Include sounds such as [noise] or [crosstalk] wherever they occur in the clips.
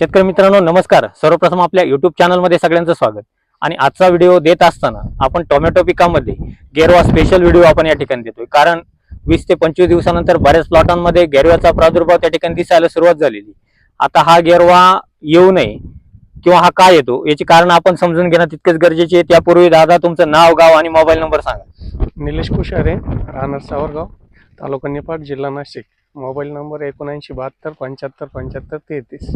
शेतकरी मित्रांनो नमस्कार. सर्वप्रथम आपल्या युट्यूब चॅनलमध्ये सगळ्यांचं स्वागत. आणि आजचा व्हिडिओ देत असताना आपण टोमॅटो पिकामध्ये गेरवा स्पेशल व्हिडिओ आपण या ठिकाणी देतोय. कारण वीस ते पंचवीस दिवसानंतर बऱ्याच प्लॉटांमध्ये गेरव्याचा प्रादुर्भाव त्या ठिकाणी दिसायला सुरुवात झालेली. आता हा गेरवा येऊ नये किंवा हा का येतो याची कारण आपण समजून घेणं तितकेच गरजेचे आहे. त्यापूर्वी दादा तुमचं नाव गाव आणि मोबाईल नंबर सांगा. निलेश कुशारे राहणार सावरगाव तालुका निपाट जिल्हा नाशिक. मोबाईल नंबर एकोणऐंशी बहात्तर पंच्याहत्तर पंच्याहत्तर तेहतीस.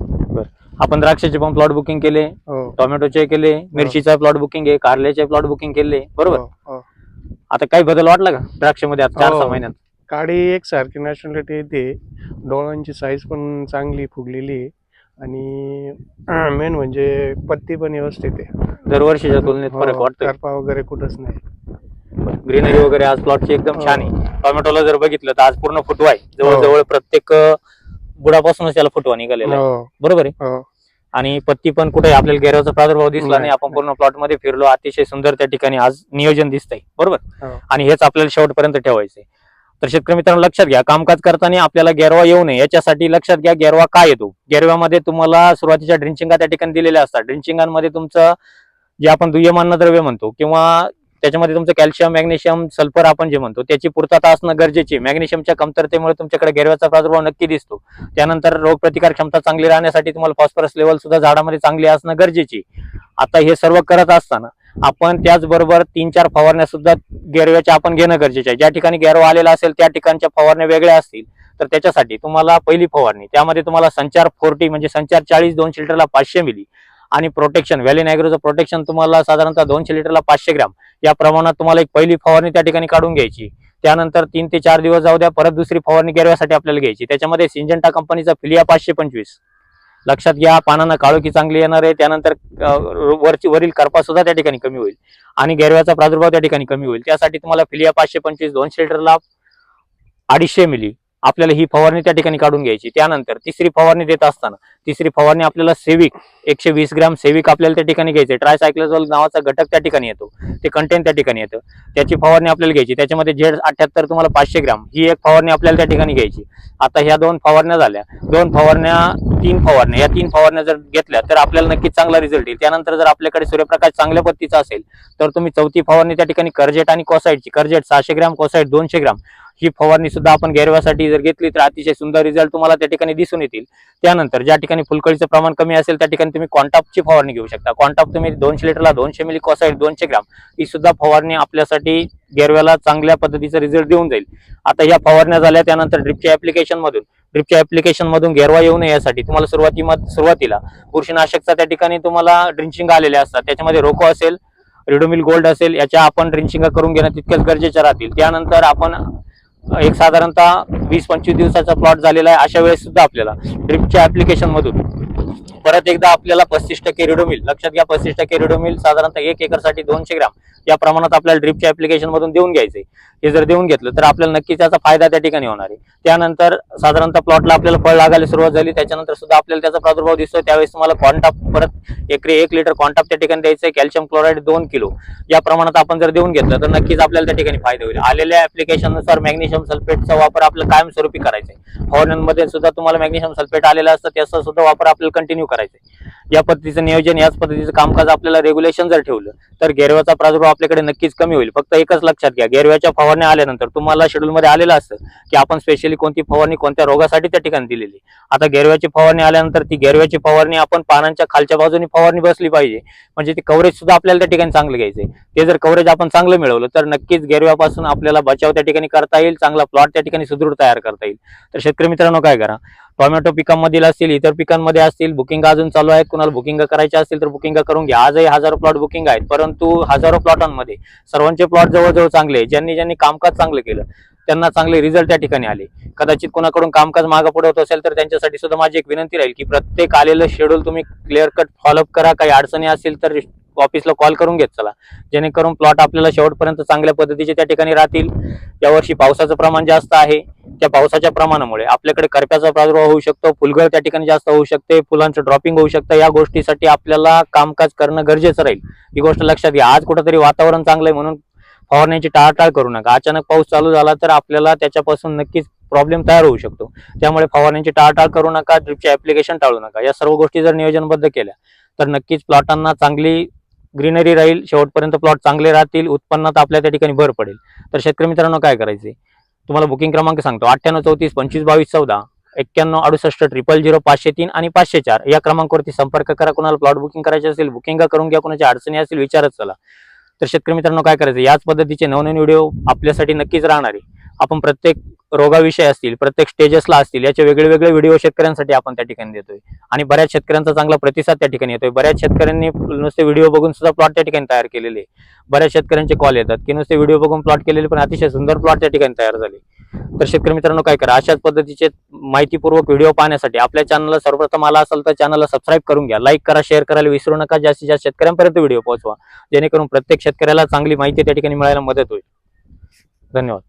आपण द्राक्षाचे पण प्लॉट बुकिंग केले हो. टोमॅटोचे केले मिरचीचा प्लॉट बुकिंग आहे कारल्याचे प्लॉट बुकिंग केले बरोबर? हो, हो. आता काही बदल वाटला का द्राक्षामध्ये आता चार हो. सहा महिन्यात? काडी एक सारखी नॅशनॅलिटी येते. डोळ्यांची साईज पण चांगली फुगलेली आहे. आणि [clears throat] मेन म्हणजे पत्ती पण व्यवस्थित आहे. दरवर्षीच्या तुलनेत फरक हो, वाटतोय. करपा वगैरे कुठंच नाही. ग्रीनरी वगैरे आज प्लॉटची एकदम छान आहे. टोमॅटोला जर बघितलं तर आज पूर्ण फुटवा आहे हो. जवळजवळ प्रत्येक बुडापासूनच त्याला फुटवा निघालेला आहे. हो. बरोबर आहे? हो. आणि पत्ती पण कुठे आपल्याला गेऱ्याचा प्रादुर्भाव दिसला नाही, आपण. पूर्ण प्लॉटमध्ये फिरलो. अतिशय सुंदर त्या ठिकाणी आज नियोजन दिसतंय. बरोबर? हो. आणि हेच आपल्याला शेवटपर्यंत ठेवायचंय. तर शेतकरी मित्रांनो लक्षात घ्या. कामकाज करताना आपल्याला गेरवा येऊ नये. याच्यासाठी लक्षात घ्या गेरवा का येतो? गेरव्यामध्ये तुम्हाला सुरुवातीच्या ड्रिंचिंगा त्या ठिकाणी दिलेल्या असतात. ड्रिंचिंगांमध्ये तुमचं जे आपण दुय्यम अन्नद्रव्य म्हणतो किंवा त्याच्यामध्ये तुमचं कॅल्शियम मॅग्नेशियम सल्फर आपण जे म्हणतो त्याची पूर्तता असणं गरजेचे मॅग्नेशियमच्या कमतरतेमुळे तुमच्याकडे गेरव्याचा प्रादुर्भाव नक्की दिसतो. त्यानंतर रोगप्रतिकार क्षमता चांगली राहण्यासाठी तुम्हाला फॉस्फरस लेवल सुद्धा झाडामध्ये चांगली असणं गरजेची आता हे सर्व करत असताना आपण त्याचबरोबर तीन चार फवारण्या सुद्धा गेरव्याच्या आपण घेणं गरजेचे आहे. ज्या ठिकाणी गेरवा आलेला असेल त्या ठिकाणच्या फवारण्या वेगळ्या असतील तर त्याच्यासाठी तुम्हाला पहिली फवारणी त्यामध्ये तुम्हाला संचार फोर्टी म्हणजे संचार चाळीस दोनशे लिटरला पाचशे मिली. आणि प्रोटेक्शन व्हॅली नायग्रोचं प्रोटेक्शन तुम्हाला साधारणतः दोनशे लिटरला पाचशे ग्रॅम. या प्रमाणात तुम्हाला एक पहिली फवारणी त्या ठिकाणी काढून घ्यायची. त्यानंतर तीन ते चार दिवस जाऊ द्या परत दुसरी फवारणी गेरव्यासाठी आपल्याला घ्यायची. त्याच्यामध्ये सिंजंटा कंपनीचा फिलिया पाचशे पंचवीस. लक्षात घ्या पानांना काळोखी चांगली येणार आहे. त्यानंतर वरची वरील करपा सुद्धा त्या ठिकाणी कमी होईल. आणि गेरव्याचा प्रादुर्भाव त्या ठिकाणी कमी होईल. त्यासाठी तुम्हाला फिलिया पाचशे पंचवीस दोनशे लिटरला अडीचशे मिली. आपल्याला ही फवारणी त्या ठिकाणी काढून घ्यायची. त्यानंतर तिसरी फवारणी देत असताना तिसरी फवारणी आपल्याला सेविक एकशे वीस ग्रॅम सेविक आपल्याला त्या ठिकाणी घ्यायचे. ट्रायसायक्लोझॉल नावाचा घटक त्या ठिकाणी येतो. ते कंटेंट त्या ठिकाणी येतं. त्याची फवारणी आपल्याला घ्यायची. त्याच्यामध्ये झेड अठ्याहत्तर तुम्हाला पाचशे ग्रॅम. ही एक फवारणी आपल्याला त्या ठिकाणी घ्यायची. आता ह्या दोन फवारण्या झाल्या. दोन फवारण्या तीन फवारण्या. या तीन फवारण्या जर घेतल्या तर आपल्याला नक्कीच चांगला रिझल्ट येईल. त्यानंतर जर आपल्याकडे सूर्यप्रकाश चांगल्या पद्धतीचा असेल तर तुम्ही चौथी फवारणी त्या ठिकाणी कर्जेट आणि कोसाईटची कर्जेट सहाशे ग्रॅम कोसाईट दोनशे ग्रॅम. ही फवारणी सुद्धा आपण गेरव्यासाठी जर घेतली तर अतिशय सुंदर रिझल्ट तुम्हाला त्या ठिकाणी दिसून येतील. त्यानंतर ज्या ठिकाणी फुलकळीचं प्रमाण कमी असेल त्या ठिकाणी तुम्ही कॉन्टॉपची फवारणी घेऊ शकता. कॉन्टॉप तुम्ही दोनशे लिटरला दोनशे मिली कॉसाईड दोनशे ग्राम ही सुद्धा फवारणी आपल्यासाठी गेरव्याला चांगल्या पद्धतीचा रिझल्ट देऊन जाईल. आता या फवारण्या झाल्या त्यानंतर ड्रिपच्या ऍप्लिकेशन मधून. ड्रिपच्या ऍप्लिकेशन मधून गेरवा येऊ नये यासाठी तुम्हाला सुरुवाती सुरुवातीला बुरशीनाशकचा त्या ठिकाणी तुम्हाला ड्रिंचिंग आलेल्या असतात. त्याच्यामध्ये रोको असेल रिडोमिल गोल्ड असेल याच्या आपण ड्रिंचिंग करून घेणं तितक्याच गरजेच्या राहतील. त्यानंतर आपण एक साधारणतः वीस पंचवीस दिवसाचा प्लॉट झालेला आहे अशा वेळेस सुद्धा आपल्याला ड्रिपच्या ऍप्लिकेशन मधून. परत एकदा आपल्याला पस्तीस टक्के रिडोमिल लक्षात घ्या पस्तीस टक्के रिडोमिल साधारणतः एक एकरसाठी दोनशे ग्राम या प्रमाणात आपल्याला ड्रिपच्या ऍप्लिकेशन मधून देऊन घ्यायचे. हे जर देऊन घेतलं तर आपल्याला नक्कीच त्याचा फायदा त्या ठिकाणी होणार आहे. त्यानंतर साधारणतः प्लॉटला आपल्याला फळ लागायला सुरुवात झाली त्याच्यानंतर सुद्धा आपल्याला त्याचा प्रादुर्भाव दिसतोय. त्यावेळेस तुम्हाला कॉन्टाप परत एकरी एक लिटर कॉन्टाप त्या ठिकाणी द्यायचं कॅल्शियम क्लोराईड दोन किलो. या प्रमाणात आपण जर देऊन घेतलं तर नक्कीच आपल्याला त्या ठिकाणी फायदा होईल. आलेल्या ऍप्लिकेशननुसार मॅग्नेशियम सल्फेटचा वापर आपल्याला कायमस्वरूपी करायचा आहे फवारण्यांमध्ये सुद्धा तुम्हाला मॅग्नेशियम सल्फेट आलेलं असतं त्याचा सुद्धा वापर आपल्याला कंटिन्यू करायचा या पद्धतीचं नियोजन याच पद्धतीचं कामकाज आपल्याला रेग्युलेशन जर ठेवलं तर गेरव्याचा प्रादुर्भाव आपल्याकडे नक्कीच कमी होईल. फक्त एकच लक्षात घ्या गेरव्याच्या फवारण्या आल्यानंतर तुम्हाला शेड्यूल मध्ये आलेलं असतं की आपण स्पेशली कोणती फवारणी कोणत्या रोगासाठी त्या ठिकाणी दिलेली आता गेरव्याची फवारणी आल्यानंतर ती गेरव्याची फवारणी आपण पानांच्या खालच्या बाजूने फवारणी बसली पाहिजे. म्हणजे ते कव्हरेज सुद्धा आपल्याला त्या ठिकाणी चांगलं घ्यायचंय ते जर कव्हरेज आपण चांगलं मिळवलं तर नक्कीच गेरव्यापासून आपल्याला बचाव त्या ठिकाणी करता येईल चांगला प्लॉट त्या ठिकाणी सुदृढ तयार करता येईल. तर शेतकरी मित्रांनो काय करा टोमॅटो पिकांमधील असतील इतर पिकांमध्ये असतील बुकिंग अजून चालू आहेत कुणाला बुकिंग करायचे असतील तर बुकिंग करून घ्या. आजही हजारो प्लॉट बुकिंग आहेत परंतु हजारो प्लॉटांमध्ये सर्वांचे प्लॉट जवळजवळ चांगले ज्यांनी ज्यांनी कामकाज चांगलं केलं त्यांना चांगले रिझल्ट त्या ठिकाणी आले. कदाचित कोणाकडून कामकाज मागं पुढे होत असेल तर त्यांच्यासाठी सुद्धा माझी एक विनंती राहील की प्रत्येक आलेलं शेड्यूल तुम्ही क्लिअर कट फॉलोअप करा. काही अडचणी असतील तर ऑफिसला कॉल करून घेत चला. जेणेकरून प्लॉट आपल्याला शेवटपर्यंत चांगल्या पद्धतीचे त्या ठिकाणी राहतील. यावर्षी पावसाचं प्रमाण जास्त आहे. त्या पावसाच्या प्रमाणामुळे आपल्याकडे करप्याचा प्रादुर्भाव होऊ शकतो फुलगळ त्या ठिकाणी जास्त होऊ शकते फुलांचं ड्रॉपिंग होऊ शकतं. या गोष्टीसाठी आपल्याला कामकाज करणं गरजेचं राहील. ही गोष्ट लक्षात घ्या. आज कुठंतरी वातावरण चांगलं आहे म्हणून फवारण्याची टाळाटाळ करू नका. अचानक पाऊस चालू झाला तर आपल्याला त्याच्यापासून नक्कीच प्रॉब्लेम तयार होऊ शकतो. त्यामुळे फवारण्याची टाळाटाळ करू नका ड्रिपचे ऍप्लिकेशन टाळू नका. या सर्व गोष्टी जर नियोजनबद्ध केल्या तर नक्कीच प्लॉटांना चांगली ग्रीनरी राहील. शेवटपर्यंत प्लॉट चांगले राहतील. उत्पन्नात आपल्या त्या ठिकाणी भर पडेल. तर शेतकरी मित्रांनो काय करायचे? तुम्हाला बुकिंग क्रमांक सांगतो. अठ्ठ्याण्णव चौतीस पंचवीस बावीस चौदा एक्क्याण्णव अडुसष्ट ट्रिपल झिरो पाचशे तीन आणि पाचशे चार. या क्रमांकावरती संपर्क करा. कोणाला प्लॉट बुकिंग करायचे असेल बुकिंग करून घ्या. कोणाच्या अडचणी असतील विचारत चला. तर शेतकरी मित्रांनो काय करायचं? याच पद्धतीचे नवनवीन व्हिडिओ आपल्यासाठी नक्कीच राहणार आहे. आपण प्रत्येक रोगाविषयी असतील प्रत्येक स्टेजेसला असतील याचे वेगळे वेगळे व्हिडिओ शेतकऱ्यांसाठी आपण त्या ठिकाणी देतोय. आणि बऱ्याच शेतकऱ्यांचा चांगला प्रतिसाद त्या ठिकाणी येतोय. बऱ्याच शेतकऱ्यांनी नुसते व्हिडिओ बघून सुद्धा प्लॉट त्या ठिकाणी तयार केलेले. आहे. बऱ्याच शेतकऱ्यांचे कॉल येतात की नुसते व्हिडिओ बघून प्लॉट केलेले पण अतिशय सुंदर प्लॉट त्या ठिकाणी तयार झाले. तर शेतकरी मित्रांनो काय करा अशाच पद्धतीचे माहितीपूर्वक व्हिडिओ पाहण्यासाठी आपल्या चॅनलला सर्वप्रथम आला असेल तर चॅनलला सबस्क्राईब करून घ्या. लाईक करा शेअर करायला विसरू नका. जास्तीत जास्त शेतकऱ्यांपर्यंत व्हिडिओ पोहोचवा. जेणेकरून प्रत्येक शेतकऱ्याला चांगली माहिती त्या ठिकाणी मिळायला मदत होईल. धन्यवाद.